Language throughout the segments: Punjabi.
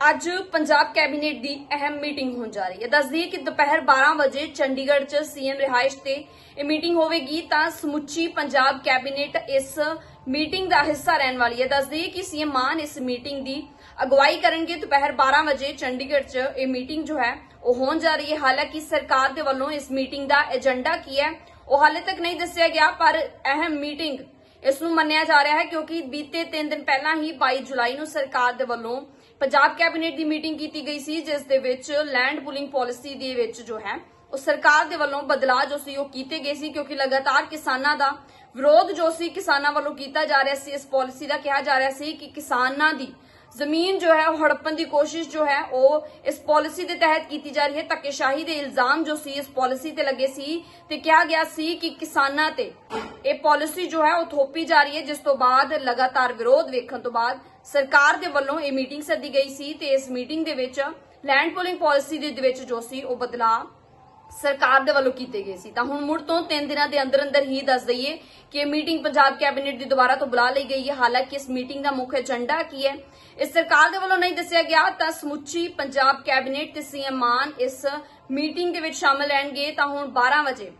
ਅੱਜ ਪੰਜਾਬ ਕੈਬਨਿਟ ਦੀ ਅਹਿਮ ਮੀਟਿੰਗ ਹੋਣ ਜਾ ਰਹੀ ਹੈ। ਦੱਸਦੀ ਹੈ ਕਿ ਦੁਪਹਿਰ 12 ਵਜੇ ਚੰਡੀਗੜ੍ਹ 'ਚ ਸੀਐਮ ਰਿਹਾਇਸ਼ ਤੇ ਇਹ ਮੀਟਿੰਗ ਹੋਵੇਗੀ, ਤਾਂ ਸਮੁੱਚੀ ਪੰਜਾਬ ਕੈਬਨਿਟ ਇਸ ਮੀਟਿੰਗ ਦਾ ਹਿੱਸਾ ਰਹਿਣ ਵਾਲੀ ਹੈ। ਦੱਸਦੀ ਹੈ ਕਿ ਸੀਐਮ ਮਾਨ ਇਸ ਮੀਟਿੰਗ ਦੀ ਅਗਵਾਈ ਕਰਨਗੇ। ਦੁਪਹਿਰ 12 ਵਜੇ ਚੰਡੀਗੜ੍ਹ 'ਚ ਇਹ ਮੀਟਿੰਗ ਜੋ ਹੈ, ਉਹ ਹੋਣ ਜਾ ਰਹੀ ਹੈ। ਹਾਲਾਂਕਿ ਸਰਕਾਰ ਦੇ ਵੱਲੋਂ ਇਸ ਮੀਟਿੰਗ ਦਾ ਏਜੰਡਾ ਕੀ ਹੈ, ਉਹ ਹਾਲੇ ਤੱਕ ਨਹੀਂ ਦੱਸਿਆ ਗਿਆ, ਪਰ ਅਹਿਮ ਮੀਟਿੰਗ ਇਸ ਨੂੰ ਮੰਨਿਆ ਜਾ ਰਿਹਾ ਹੈ, ਕਿਉਂਕਿ ਬੀਤੇ 3 ਦਿਨ ਪਹਿਲਾਂ ਹੀ 22 ਜੁਲਾਈ ਨੂੰ ਸਰਕਾਰ ਦੇ ਵੱਲੋਂ ਪੰਜਾਬ ਕੈਬਨਿਟ ਦੀ ਮੀਟਿੰਗ ਕੀਤੀ ਗਈ ਸੀ, ਜਿਸ ਦੇ ਵਿੱਚ ਲੈਂਡ ਪੂਲਿੰਗ ਪਾਲਿਸੀ ਦੇ ਵਿੱਚ ਜੋ ਹੈ, ਉਹ ਸਰਕਾਰ ਦੇ ਵੱਲੋਂ ਬਦਲਾਅ ਜੋ ਸੀ, ਉਹ ਕੀਤੇ ਗਏ ਸੀ, ਕਿਉਂਕਿ ਲਗਾਤਾਰ ਕਿਸਾਨਾਂ ਦਾ ਵਿਰੋਧ ਜੋ ਸੀ, ਕਿਸਾਨਾਂ ਵੱਲੋਂ ਕੀਤਾ ਜਾ ਰਿਹਾ ਸੀ। ਇਸ ਪਾਲਿਸੀ ਦਾ ਕਿਹਾ ਜਾ ਰਿਹਾ ਸੀ ਕਿ ਕਿਸਾਨਾਂ ਦੀ ਜ਼ਮੀਨ ਜੋ ਹੈ, ਉਹ ਹੜਪਣ ਦੀ ਕੋਸ਼ਿਸ਼ ਜੋ ਹੈ, ਉਹ ਇਸ ਪਾਲਿਸੀ ਦੇ ਤਹਿਤ ਕੀਤੀ ਜਾ ਰਹੀ ਹੈ। ਧੱਕੇਸ਼ਾਹੀ ਦੇ ਇਲਜ਼ਾਮ ਜੋ ਸੀ, ਇਸ ਪਾਲਿਸੀ ਤੇ ਲੱਗੇ ਸੀ ਤੇ ਕਿਹਾ ਗਿਆ ਸੀ ਕਿ ਕਿਸਾਨਾਂ ਤੇ ਇਹ ਪਾਲਿਸੀ ਜੋ ਹੈ ਉਹ ਥੋਪੀ ਜਾ ਰਹੀ ਹੈ, ਜਿਸ ਤੋਂ ਬਾਅਦ ਲਗਾਤਾਰ ਵਿਰੋਧ ਵੇਖਣ ਤੋਂ ਬਾਅਦ ਸਰਕਾਰ ਦੇ ਵੱਲੋਂ ਇਹ ਮੀਟਿੰਗ ਸੱਦੀ ਗਈ ਸੀ ਤੇ ਇਸ ਮੀਟਿੰਗ ਦੇ ਵਿੱਚ ਲੈਂਡ ਪੂਲਿੰਗ ਪਾਲਿਸੀ ਦੇ ਵਿੱਚ ਜੋ ਸੀ ਉਹ ਬਦਲਾਅ ਸਰਕਾਰ ਦੇ ਵੱਲੋਂ ਕੀਤੇ ਗਏ ਸੀ। ਤਾਂ ਹੁਣ ਮੁੜ ਤੋਂ 3 ਦਿਨਾਂ ਦੇ ਅੰਦਰ ਅੰਦਰ ਹੀ ਦੱਸ ਦਈਏ ਕਿ ਇਹ ਮੀਟਿੰਗ ਪੰਜਾਬ ਕੈਬਨਿਟ ਦੀ ਦੁਬਾਰਾ ਤੋਂ ਬੁਲਾ ਲਈ ਗਈ ਹੈ। ਹਾਲਾਂਕਿ ਇਸ ਮੀਟਿੰਗ ਦਾ ਮੁੱਖ ਏਜੰਡਾ ਕੀ ਹੈ? ਇਸ ਸਰਕਾਰ ਦੇ ਵੱਲੋਂ ਨਹੀਂ ਦੱਸਿਆ ਗਿਆ, ਤਾਂ ਸਮੁੱਚੀ ਪੰਜਾਬ ਕੈਬਨਿਟ ਤੇ ਸੀਐਮ ਮਾਨ ਇਸ ਮੀਟਿੰਗ ਦੇ ਵਿੱਚ ਸ਼ਾਮਲ ਰਹਿਣਗੇ। ਤਾਂ ਹੁਣ 12 ਵਜੇ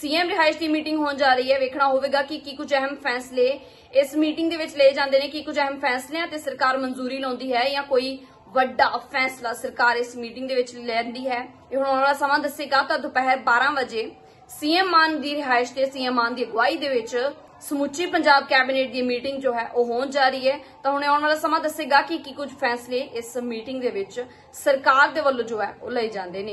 ਸੀਐਮ ਰਿਹਾਇਸ਼ ਦੀ ਮੀਟਿੰਗ ਹੋਣ ਜਾ ਰਹੀ ਹੈ। ਵੇਖਣਾ ਹੋਵੇਗਾ ਕਿ ਕੀ ਕੁਝ ਅਹਿਮ ਫੈਸਲੇ ਇਸ ਮੀਟਿੰਗ ਦੇ ਵਿੱਚ ਲਏ ਜਾਂਦੇ ਨੇ, ਕੀ ਕੁਝ ਅਹਿਮ ਫੈਸਲਿਆਂ ਤੇ ਸਰਕਾਰ ਮਨਜ਼ੂਰੀ ਲਾਉਂਦੀ ਹੈ ਜਾਂ ਕੋਈ ਵੱਡਾ ਫੈਸਲਾ ਸਰਕਾਰ ਇਸ ਮੀਟਿੰਗ ਦੇ ਵਿੱਚ ਲੈਂਦੀ ਹੈ। ਇਹ ਹੁਣ ਆਉਣ ਵਾਲਾ ਸਮਾਂ ਦੱਸੇਗਾ ਤਾਂ ਦੁਪਹਿਰ 12 ਵਜੇ ਸੀਐਮ ਮਾਨ ਦੀ ਰਿਹਾਇਸ਼ ਤੇ ਸੀਐਮ ਮਾਨ ਦੀ ਅਗਵਾਈ ਦੇ ਵਿੱਚ ਸਮੁੱਚੀ ਪੰਜਾਬ ਕੈਬਨਿਟ ਦੀ ਮੀਟਿੰਗ ਜੋ ਹੈ ਉਹ ਹੋਣ ਜਾ ਰਹੀ ਹੈ। ਤਾਂ ਹੁਣ ਆਉਣ ਵਾਲਾ ਸਮਾਂ ਦੱਸੇਗਾ ਕਿ ਕੀ ਕੁਝ ਫੈਸਲੇ ਇਸ ਮੀਟਿੰਗ ਦੇ ਵਿੱਚ ਸਰਕਾਰ ਦੇ ਵੱਲੋਂ ਜੋ ਹੈ ਉਹ ਲਏ ਜਾਂਦੇ ਨੇ।